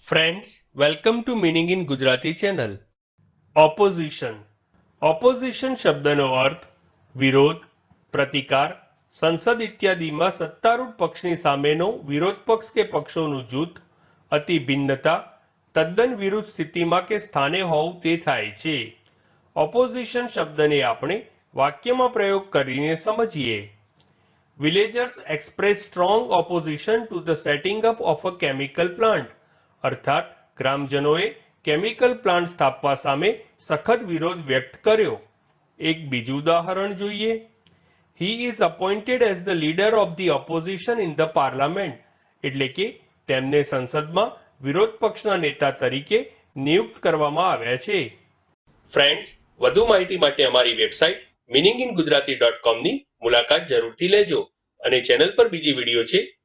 Friends welcome to meaning in Gujarati channel opposition opposition શબ્દનો અર્થ વિરોધ પ્રતિકાર સંસદ ઇત્યાદિમાં સત્તારૂઢ પક્ષની સામેનો વિરોધ પક્ષ કે પક્ષોનું જૂથ અતિ ભિન્નતા તદ્દન વિરુદ્ધ સ્થિતિમાં કે સ્થાને હોવું તે થાય છે ઓપોઝિશન શબ્દને આપણે વાક્યમાં પ્રયોગ કરીને સમજીએ villagers express strong opposition to the setting up of a chemical plant અર્થાત ગ્રામજનોએ કેમિકલ પ્લાન્ટ સ્થાપવા સામે સખત વિરોધ વ્યક્ત કર્યો. એક બીજું ઉદાહરણ જોઈએ. He is appointed as the leader of the opposition in the parliament એટલે કે તેમને સંસદમાં વિરોધ પક્ષના નેતા તરીકે નિયુક્ત કરવામાં આવ્યા છે. ફ્રેન્ડ્સ વધુ માહિતી માટે અમારી website meaning in Gujarati dot કોમની મુલાકાત જરૂરથી લેજો અને ચેનલ પર બીજી વીડિયો છે